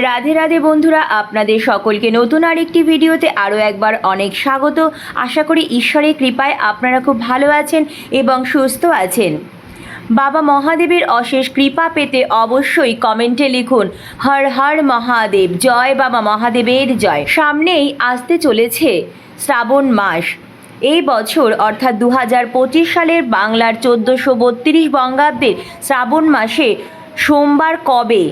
রাধে রাধে বন্ধুরা, আপনাদের সকলকে নতুন আরেকটি ভিডিওতে আরও একবার অনেক স্বাগত। আশা করি ঈশ্বরের কৃপায় আপনারা খুব ভালো আছেন এবং সুস্থ আছেন। বাবা মহাদেবের অশেষ কৃপা পেতে অবশ্যই কমেন্টে লিখুন, হর হর মহাদেব, জয় বাবা মহাদেবের জয়। সামনেই আসতে চলেছে শ্রাবণ মাস। এই বছর, অর্থাৎ দু হাজার পঁচিশ সালের বাংলার চোদ্দোশো বত্রিশ বঙ্গাব্দের শ্রাবণ মাসে সোমবার কবে?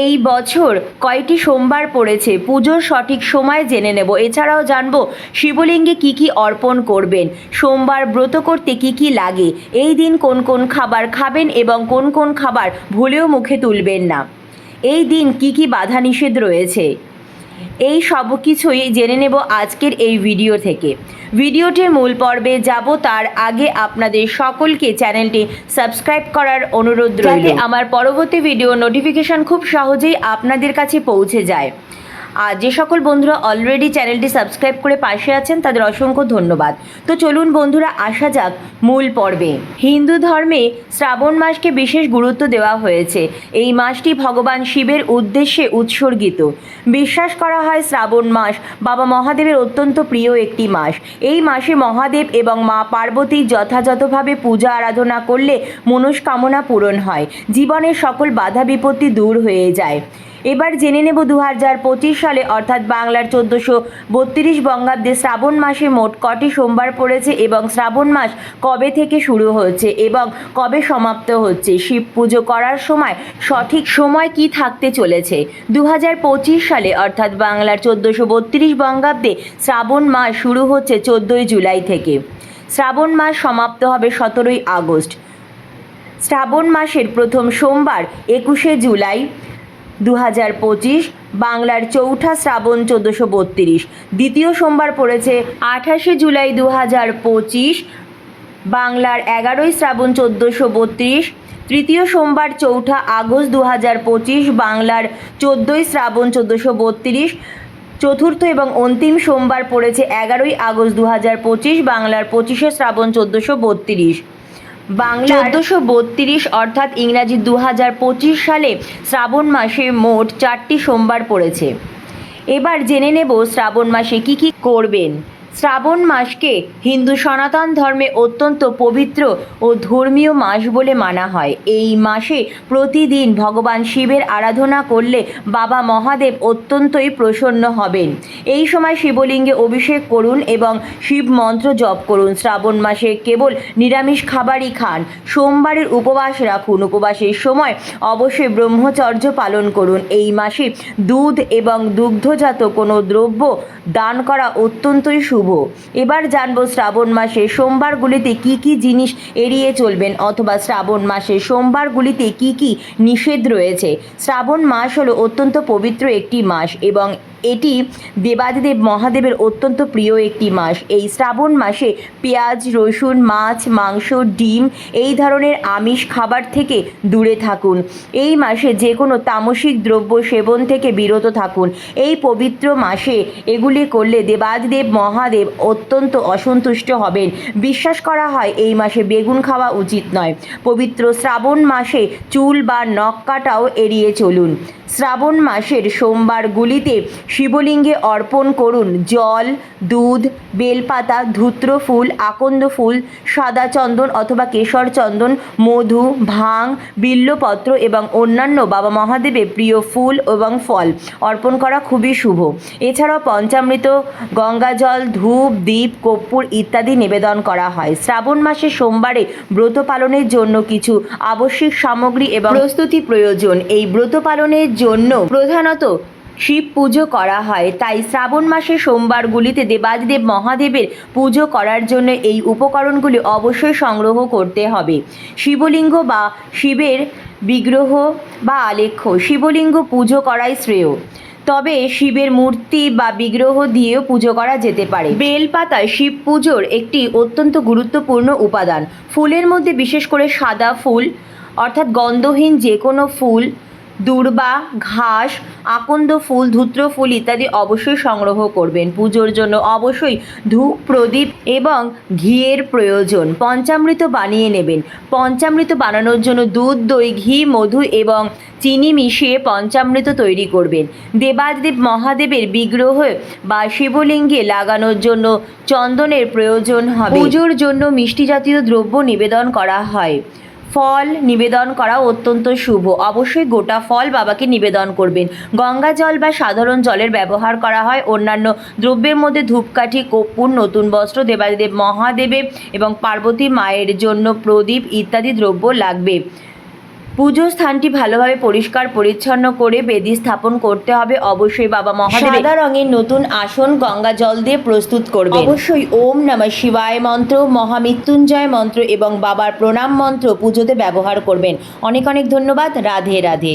এই বছর কয়টি সোমবার পড়েছে? পুজোর সঠিক সময় জেনে নেব। এছাড়াও জানব, শিবলিঙ্গে কি কি অর্পণ করবেন? সোমবার ব্রত করতে কি কি লাগে? এই দিন কোন কোন খাবার খাবেন এবং কোন কোন খাবার ভুলেও মুখে তুলবেন না? এই দিন কি কি বাধা নিষেধ রয়েছে? এই সব কিছুই জেনে নেব আজকের এই ভিডিও থেকে। ভিডিওটির মূল পর্বে যাব, তার আগে আপনাদের সকলকে চ্যানেলটি সাবস্ক্রাইব করার অনুরোধ রইল। আমার পরবর্তী ভিডিও নোটিফিকেশন খুব সহজেই আপনাদের কাছে পৌঁছে যায়। আর যে সকল বন্ধুরা অলরেডি চ্যানেলটি সাবস্ক্রাইব করে পাশে আছেন, তাদের অসংখ্য ধন্যবাদ। তো চলুন বন্ধুরা, আসা যাক মূল পর্বে। হিন্দু ধর্মে শ্রাবণ মাসকে বিশেষ গুরুত্ব দেওয়া হয়েছে। এই মাসটি ভগবান শিবের উদ্দেশ্যে উৎসর্গিত। বিশ্বাস করা হয় শ্রাবণ মাস বাবা মহাদেবের অত্যন্ত প্রিয় একটি মাস। এই মাসে মহাদেব এবং মা পার্বতীর যথাযথভাবে পূজা আরাধনা করলে মনস্কামনা পূরণ হয়। জীবনের সকল বাধা বিপত্তি দূর হয়ে যায়। এবার জেনে নেব দু হাজার পঁচিশ সালে, অর্থাৎ বাংলার চোদ্দোশো বত্রিশ বঙ্গাব্দে শ্রাবণ মাসে মোট কটি সোমবার পড়েছে এবং শ্রাবণ মাস কবে থেকে শুরু হচ্ছে এবং কবে সমাপ্ত হচ্ছে? শিব পুজো করার সময় সঠিক সময় কি থাকতে চলেছে? দু হাজার পঁচিশ সালে, অর্থাৎ বাংলার চোদ্দোশো বত্রিশ বঙ্গাব্দে শ্রাবণ মাস শুরু হচ্ছে চোদ্দোই জুলাই থেকে। শ্রাবণ মাস সমাপ্ত হবে সতেরোই আগস্ট। শ্রাবণ মাসের প্রথম সোমবার, একুশে জুলাই। দু হাজার পঁচিশ, বাংলার চৌঠা শ্রাবণ চোদ্দোশো বত্রিশ। দ্বিতীয় সোমবার পড়েছে আঠাশে জুলাই দু হাজার পঁচিশ, বাংলার এগারোই শ্রাবণ চোদ্দোশো বত্রিশ। তৃতীয় সোমবার চৌঠা আগস্ট দু হাজার পঁচিশ, বাংলার চোদ্দোই শ্রাবণ চোদ্দোশো বত্রিশ। চতুর্থ এবং অন্তিম সোমবার পড়েছে এগারোই আগস্ট দু হাজার পঁচিশ, বাংলার পঁচিশে শ্রাবণ চোদ্দোশো বত্রিশ। বাংলা চোদ্দশো বত্রিশ অর্থাৎ ইংরাজি দু হাজার পঁচিশ সালে শ্রাবণ মাসে মোট চারটি সোমবার পড়েছে। এবার জেনে নেব শ্রাবণ মাসে কি কি করবেন। শ্রাবণ মাসকে হিন্দু সনাতন ধর্মে অত্যন্ত পবিত্র ও ধর্মীয় মাস বলে মানা হয়। এই মাসে প্রতিদিন ভগবান শিবের আরাধনা করলে বাবা মহাদেব অত্যন্তই প্রসন্ন হবেন। এই সময় শিবলিঙ্গে অভিষেক করুন এবং শিব মন্ত্র জপ করুন। শ্রাবণ মাসে কেবল নিরামিষ খাবারই খান। সোমবারের উপবাস রাখুন। উপবাসের সময় অবশ্যই ব্রহ্মচর্য পালন করুন। এই মাসে দুধ এবং দুগ্ধজাত কোনো দ্রব্য দান করা অত্যন্তই শুভ এবার জানব শ্রাবণ মাসে সোমবারগুলিতে কি কি জিনিস এড়িয়ে চলবেন অথবা শ্রাবণ মাসে সোমবারগুলিতে কি কি নিষেধ রয়েছে। শ্রাবণ মাস হলো অত্যন্ত পবিত্র একটি মাস এবং এটি দেবাদিদেব মহাদেবের অত্যন্ত প্রিয় একটি মাস। এই শ্রাবণ মাসে পেঁয়াজ, রসুন, মাছ, মাংস, ডিম এই ধরনের আমিষ খাবার থেকে দূরে থাকুন। এই মাসে যে কোনো তামসিক দ্রব্য সেবন থেকে বিরত থাকুন। এই পবিত্র মাসে এগুলি করলে দেবাদিদেব মহাদেব অত্যন্ত অসন্তুষ্ট হবেন। বিশ্বাস করা হয় এই মাসে বেগুন খাওয়া উচিত নয়। পবিত্র শ্রাবণ মাসে চুল বা নখ কাটাও এড়িয়ে চলুন। শ্রাবণ মাসের সোমবারগুলিতে শিবলিঙ্গে অর্পণ করুন জল, দুধ, বেলপাতা, ধূত্র ফুল, আকন্দ ফুল, সাদা চন্দন অথবা কেশর চন্দন, মধু, ভাং, বিল্লপত্র এবং অন্যান্য বাবা মহাদেবের প্রিয় ফুল এবং ফল। অর্পণ করা খুবই শুভ। এছাড়াও পঞ্চামৃত, গঙ্গা জল, ধূপ দ্বীপ কর্পূর ইত্যাদি নিবেদন করা হয়। শ্রাবণ মাসে সোমবারে ব্রত পালনের জন্য কিছু আবশ্যিক সামগ্রী এবং প্রস্তুতি প্রয়োজন। এই ব্রত পালনের জন্য প্রধানত শিব পুজো করা হয়। তাই শ্রাবণ মাসে সোমবারগুলিতে দেবাদিদেব মহাদেবের পুজো করার জন্য এই উপকরণগুলি অবশ্যই সংগ্রহ করতে হবে। শিবলিঙ্গ বা শিবের বিগ্রহ বা আলেখ্য, শিবলিঙ্গ পুজো করাই শ্রেয়। তবে শিবের মূর্তি বা বিগ্রহ দিয়েও পুজো করা যেতে পারে। বেলপাতা শিব পুজোর একটি অত্যন্ত গুরুত্বপূর্ণ উপাদান। ফুলের মধ্যে বিশেষ করে সাদা ফুল, অর্থাৎ গন্ধহীন যে কোনো ফুল দূর্বা, ঘাস, আকন্দ ফুল, ধূত্র ফুল ইত্যাদি অবশ্যই সংগ্রহ করবেন। পুজোর জন্য অবশ্যই ধূপ, প্রদীপ এবং ঘিয়ের প্রয়োজন। পঞ্চামৃত বানিয়ে নেবেন। পঞ্চামৃত বানানোর জন্য দুধ, দই, ঘি, মধু এবং চিনি মিশিয়ে পঞ্চামৃত তৈরি করবেন। দেবাদেব মহাদেবের বিগ্রহ বা শিবলিঙ্গে লাগানোর জন্য চন্দনের প্রয়োজন হবে। পুজোর জন্য মিষ্টি জাতীয় দ্রব্য নিবেদন করা হয়। ফল নিবেদন করা অত্যন্ত শুভ। অবশ্যই গোটা ফল বাবাকে নিবেদন করবেন। গঙ্গা জল বা সাধারণ জলের ব্যবহার করা হয়। অন্যান্য দ্রব্যের মধ্যে ধূপকাঠি, কর্পূর, নতুন বস্ত্র দেবাদেব মহাদেবে এবং পার্বতী মায়ের জন্য প্রদীপ ইত্যাদি দ্রব্য লাগবে। পুজো স্থানটি ভালোভাবে পরিষ্কার পরিচ্ছন্ন করে বেদি স্থাপন করতে হবে। অবশ্যই বাবা মহাদেব সাদা রঙের নতুন আসন গঙ্গা জল দিয়ে প্রস্তুত করবে অবশ্যই ওম নমঃ শিবায় মন্ত্র মহামৃত্যুঞ্জয় মন্ত্র এবং বাবার প্রণাম মন্ত্র পুজোতে ব্যবহার করবেন। অনেক অনেক ধন্যবাদ। রাধে রাধে।